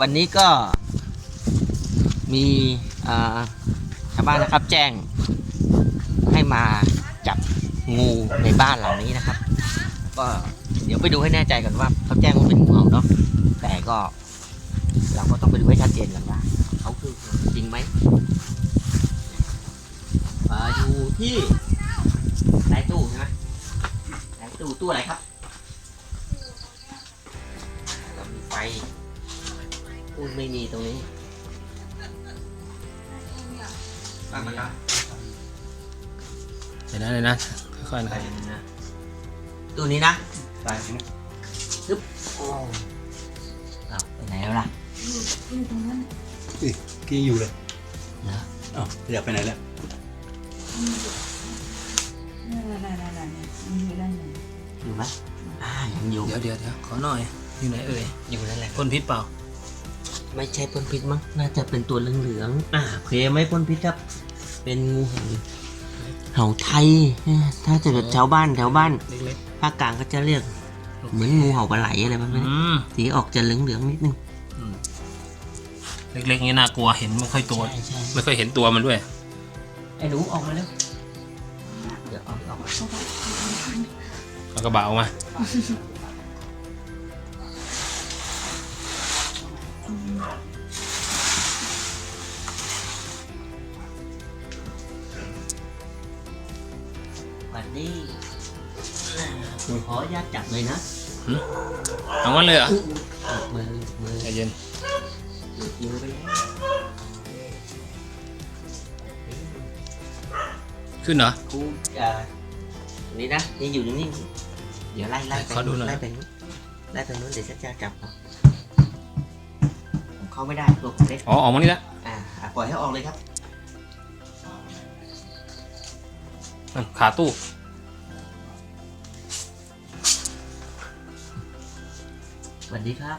วันนี้ก็มีชาวบ้านนะครับแจ้งให้มาจับงูในบ้านหลังนี้นะครับ ก็เดี๋ยวไปดูให้แน่ใจก่อนว่าเขาแจ้งว่าเป็นงูเห่าเนาะแต่ก็ เราก็ต้องไปดูให้ชัดเจนก่อนว่าเขาคือจริงไหมมาอยู่ที่ไหนตู้ใช่ไหมไหนตู้ตู้อะไรครับเรามีไฟ ตู้ไม่มีตรงนี้ตั้งมาแล้วเดี๋ยวนะเดี๋ยวนะค่อยๆไปนะนะตู้นี้นะตายนะโอ้เอาไปไหนแล้วล่ะกี้อยู่เลยเหรออ้าวอยากไปไหนแล้วอยู่ไหมอ่ายังอยู่เดี๋ยวเดี๋ยวเดี๋ยวขอหน่อยอยู่ไหนเอ่ยอยู่นั่นแหละพ่นพิษเปล่า ไม่ใช่พ่นพิษมั้ง น่าจะเป็นตัวเหลืองๆ อ่าโอเคไม่พ่นพิษครับ เป็นงูเห่าเห่าไทยเอ้ยถ้าจะเกิดชาวบ้านแถวบ้านเล็กภาคกลางก็จะเรียกๆเหมือนงูเห่าปลาไหลอะไรประมาณอืนี้มสีออกจะเหลืองๆนิดนึงอืมเล็กๆนี้น่ากลัวเห็นไม่ค่อยตัว ใช่ใช่ไม่ค่อยเห็นตัวมันด้วย ไอ้หนูออกมาแล้วเดี๋ยวเอาออกมาเอากระบะออกมา จับเลยนะเอางั้นเลยเหรอมือมือใจเย็นหลุดมือไปแล้วขึ้นเหรอครูอ่านี่นะนี่อยู่นิ่งๆเดี๋ยวไล่ไล่ไปขอดูหน่อย ไล่ไปนู้นไล่ไปนู้นเดี๋ยวจะจะจับเอาผมเข้าไม่ได้ตัวผมเล็กอ๋อออกมานี่ละอ่าอะปล่อยให้ออกเลยครับนั่นขาตู้ สวัสดีครับ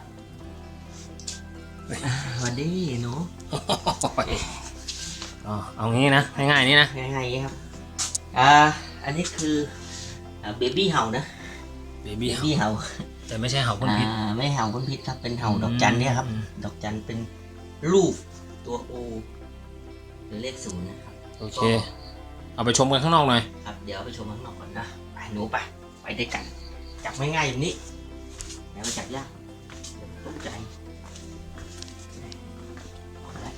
อ่าสวัสดีหนูอ๋อเอางี้นะ ง่ายๆนี่นะยังไงครับ อ่า อันนี้คือเบบี้เห่านะ เบเบบี้บี้เห่า แต่ไม่ใช่เห่าพ่นพิษอ่าไม่เห่าพ่นพิษครับ เป็นเห่าดอกจันเนี่ยครับอืมดอกจันเป็นรูปตัวโอหรือเลขศูนย์นะครับ โอเค เอาไปชมกันข้างนอกหน่อย ครับ เดี๋ยวเอาไปชมข้างนอกก่อนนะ ไปหนูไป ไปด้วยกัน จับง่ายๆอย่างนี้แล้วจับยากเดี๋ยว ตกใจเอาละ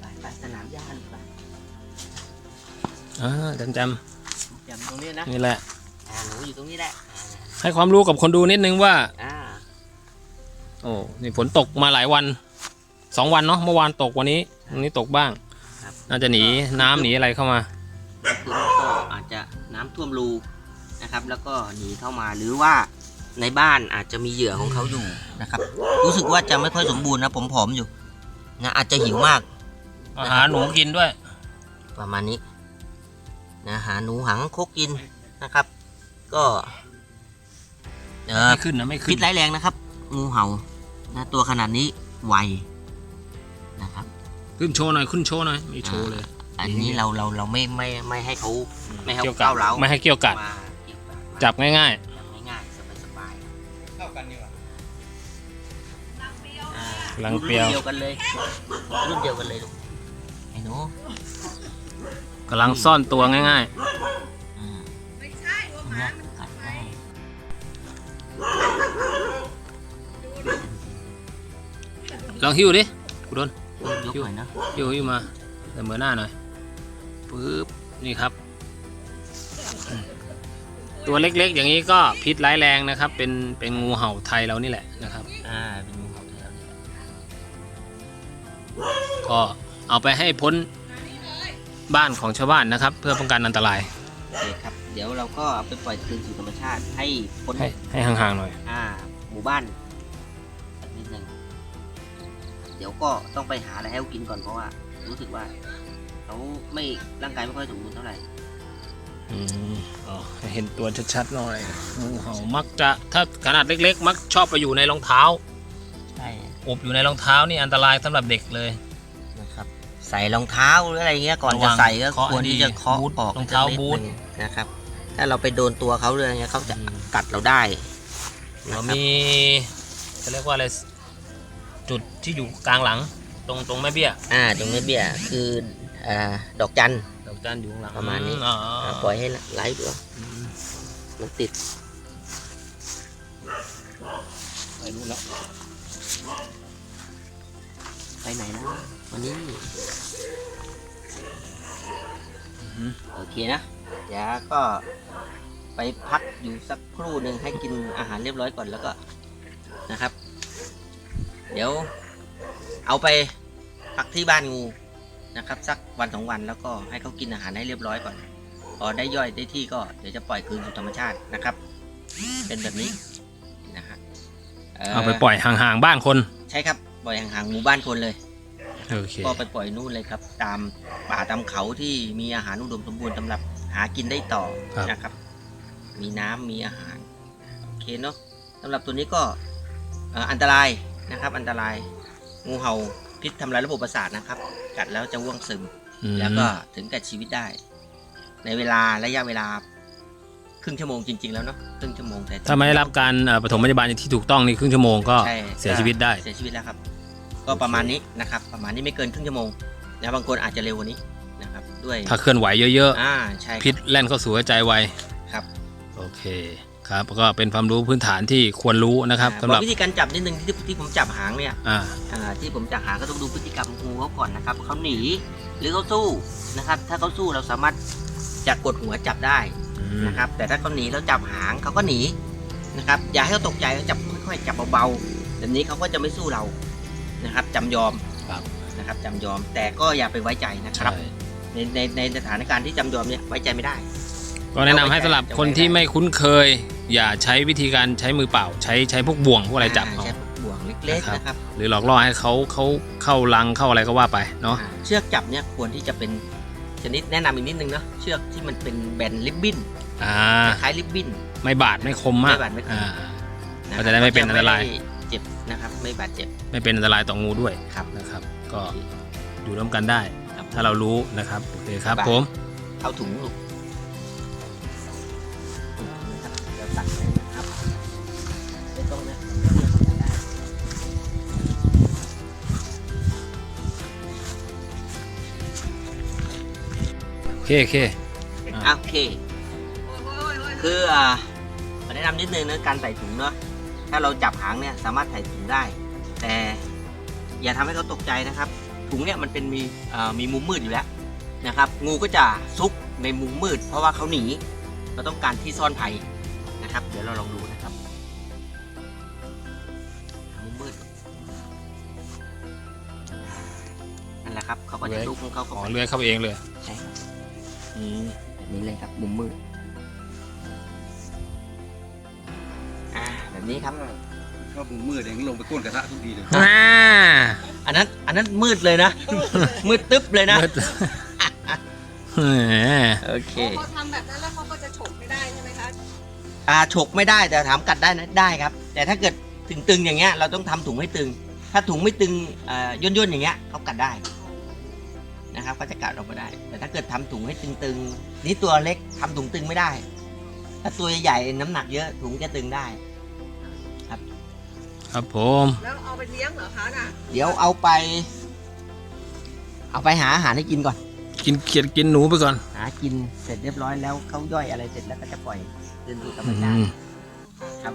ไปไปสนามหญ้าหรือเปล่าอ่าจำจจับตรงนี้นะำนี่แหละ อ่าหนูอยู่ตรงนี้แหละให้ความรู้กับคนดูนิดนึงว่า อ่าโอ้ นี่ฝนตกมาหลายวันสองวันเนาะ เมื่อวานตกวันนี้ วันนี้ตกบ้างครับน่าจะหนีน้ำหนีอะไรเข้ามา คือก็อาจจะน้ำท่วมรู นะครับ แล้วก็หนีเข้ามาหรือว่าในบ้านอาจจะมีเหยื่อของเขาอยู่นะครับ รู้สึกว่าจะไม่ค่อยสมบูรณ์นะผมผอมๆอยู่นะอาจจะหิวมากอาหารหนูกินด้วย ประมาณนี้นะหาหนูหังคกกินนะครับ ก็เออไม่ขึ้นนะไม่ขึ้พินษร้ายแรงนะครับ งูเห่านะตัวขนาดนี้ไวนะครับ ขึ้นโชว์หน่อยขึ้นโชว์หน่อยไม่โชว์เลย อันนี้เราเราเราไม่ไม่ไม่ให้เขาไม่ให้เกี่ยวเขากัดก้าวเร้าไม่ให้เกี่ยวกัด มาเกี่ยวกัดมาจับง่ายง่ายๆสบายเข้ากันดีกว่าๆอ่าลังเปรี้ยวรุ่นเดียวกันเลยรุ่นเดียวกันเลยลูกไอ้หนูๆกำลังซ่อนตัวง่ายอ่าเนี่ยกัดได้ๆ ลองหิ้วดิกูโดน ยกหน่อยนะหิ้วหิ้วมาเสมอหน้าหน่อยปึ๊บนี่ครับ ตัวเล็กๆ อย่างนี้ก็พิษร้ายแรงนะครับ เป็นเป็นงูเห่าไทยเรานี่แหละนะครับ อ่าเป็นงูเห่าไทยแล้วเนี่ยก็เอาไปให้พ้นบ้านของชาวบ้านนะครับ เพื่อป้องกันอันตรายโอเคครับ เดี๋ยวเราก็เอาไปปล่อยคืนสู่ธรรมชาติให้พ้นให้ให้ห่างๆหน่อย อ่า หมู่บ้านสักนิดหนึ่งเดี๋ยวก็ต้องไปหาอะไรให้เขากินก่อนเพราะว่า รู้สึกว่าเขาไม่ร่างกายไม่ค่อยสมบูรณ์เท่าไหร่อืมอ๋อให้ เห็นตัวชัดๆหน่อยงูเห่ามักจะถ้าขนาดเล็ก ๆ มักชอบไปอยู่ในรองเท้าใช่อบอยู่ในรองเท้านี่อันตรายสำหรับเด็กเลยนะครับใส่รองเท้าหรืออะไรเงี้ยก่อนระวัจะงใส่ก็เคาะควรที่จะเคาะบูทออกรองเท้าสักนิดบูทหนึ่งนะครับ ถ้าเราไปโดนตัวเขาเลยเงี้ยเขาจะกัดเราได้นะคเรารับมีจะเรียกว่าอะไรจุดที่อยู่กลางหลัง ตรงตรงแม่เบี้ย อ่าตรงนี้เบี้ยคืออ่าดอกจัน ดอกจันอยู่ข้างหลังประมาณนี้อ๋ออ่าปล่อยให้ไหลดูอืมมันติดไปรู้แล้วไปไหนนะวันนี้โอเคนะเดี๋ยวก็ไปพักอยู่สักครู่หนึ่งให้กินอาหารเรียบร้อยก่อนแล้วก็นะครับ เดี๋ยวเอาไปพักที่บ้านงู นะครับสักวันสองวันแล้วก็ให้เขากินอาหารให้เรียบร้อยก่อนพอได้ย่อยได้ที่ก็เดี๋ยวจะปล่อยคืนสู่ธรรมชาตินะครับ เป็นแบบนี้นะฮะเอาไปปล่อยห่างๆบ้านคน ใช่ครับปล่อยห่างๆหมู่บ้านคนเลยโอเคก็ไปปล่อยนู่นเลยครับ ตามป่าตามเขาที่มีอาหารอุดมสมบูรณ์สำหรับหากินได้ต่อครับนะครับ มีน้ำมีอาหารโอเคเนาะสำหรับตัวนี้ก็เอ่ออันตรายนะครับ อันตรายงูเห่า พิษทำลายระบบประสาทนะครับ กัดแล้วจะว่วงซึม อืมแล้วก็ถึงแก่ชีวิตได้ ในเวลาระยะเวลา ครึ่งชั่วโมงจริง ๆ แล้วเนาะครึ่งชั่วโมงแต่ถ้าไม่ได้รับการเอ่อปฐมพยาบาลที่ถูกต้องนี่ครึ่งชั่วโมงก็ใช่เสียชีวิตได้ เสียชีวิตแล้วครับ ก็ประมาณนี้นะครับ ประมาณนี้ไม่เกินครึ่งชั่วโมงนะบางคนอาจจะเร็วกว่านี้นะครับ ด้วยถ้าเคลื่อนไหวเยอะอ่าใช่ครับๆพิษแล่นเข้าสู่หัวใจไวครับ โอเค ครับก็เป็นความรู้พื้นฐานที่ควรรู้นะครับอ่าสำหรับอกวิธีการจับนิดนึงที่ที่ผมจับหางเนี่ยอ่าอ่าที่ผมจับหางก็ต้องดูพฤติกรรมงูเขาก่อนนะครับเขาหนีหรือเขาสู้นะครับ ถ้าเขาสู้เราสามารถจะกดหัวจับได้อืมนะครับ แต่ถ้าเขาหนีแล้วจับหางเขาก็หนีนะครับ อย่าให้เขาตกใจเขาจับค่อยๆจับเบาๆแบบนี้เขาก็จะไม่สู้เรานะครับจำยอมครับนะครับจำยอมแต่ก็อย่าไปไว้ใจนะครับใช่ในในในสถานการณ์ที่จำยอมเนี่ยไว้ใจไม่ได้ ก็แนะนำให้สำหรับคนที่ไม่คุ้นเคย อย่าใช้วิธีการใช้มือเปล่า ใช้ใช้พวกบ่วงพวกอะไรจับเอาใช้บ่วงเล็กๆนะครับนะครับ หรือหลอกล่อให้เขาเขาเข้ารังเข้าอะไรก็ว่าไปเนาะอ่าเชือกจับเนี่ยควรที่จะเป็นชนิดแนะนำอีกนิดนึงเนาะเชือกที่มันเป็นแบนริบบิ้นอ่าคล้ายริบบิ้นไม่บาดไม่คมมากไม่บาดไม่คมอ่านคก็บจะได้ไม่เป็นอันตรายไม่เจ็บนะครับ ไม่บาดเจ็บ ไม่เป็นอันตรายต่องูด้วยครับนะครับ ก็อยู่ร่วมกันได้ครับถ้าเรารู้นะครับโอเคครับบ๊ายบายผม เข้าถุงลูก ตัดเลยนะครับไม่ต้องนะโอเคโอเคอะโอเค คืออ่าขอแนะนำนิดนึงนะการใส่ถุงเนาะถ้าเราจับหางเนี่ยสามารถใส่ถุงได้ แต่อย่าทำให้เขาตกใจนะครับ ถุงเนี่ยมันเป็นมีอ่ามีมุมมืดอยู่แล้วนะครับ งูก็จะซุกในมุมมืด เพราะว่าเขาหนีเราต้องการที่ซ่อนภัย นะครับ เดี๋ยวเราลองดูนะครับมุมมืดนั่นแหละครับเขาก็จะซุกของเขาขเข้าอไปเลื้อยเข้าไปเองเลยใช่ครับอืมแบบนี้เลยครับมุมมืดอ่าแบบนี้ครับก็มุมมืดเองลงไปก้นกระทะทุกทีเลยอ่าอันนั้นอันนั้นมืดเลยนะ มืดตึ๊บเลยนะมืดแหมโอเค อ่าฉกไม่ได้แต่ถามกัดได้นะได้ครับ แต่ถ้าเกิดตึงๆอย่างเงี้ยเราต้องทำถุงให้ตึง ถ้าถุงไม่ตึงอ่าย่นๆอย่างเงี้ยเขากัดได้นะครับเขาจะกัดออกมาได้ แต่ถ้าเกิดทำถุงให้ตึงๆนี่ตัวเล็กทำถุงตึงไม่ได้ ถ้าตัวใหญ่ๆน้ำหนักเยอะถุงจะตึงได้ครับผมแล้วเอาไปเลี้ยงเหรอคะน่ะเดี๋ยวเอาไป เอาไปหาอาหารให้กินก่อน กินเขียดกินหนูไปก่อน หากินเสร็จเรียบร้อยแล้วเขาย่อยอะไรเสร็จแล้วก็จะปล่อย คืนสู่ธรรมอืชาติมครับ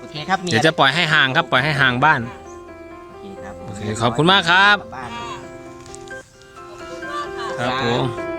โอเคครับมีเดี๋ยวจะปล่อยให้ห่างครับ ปล่อยให้ห่างบ้านโอเคครับโอเคขอบคุณมากครับกลับ้านขอบคุณมากค่ะครับผม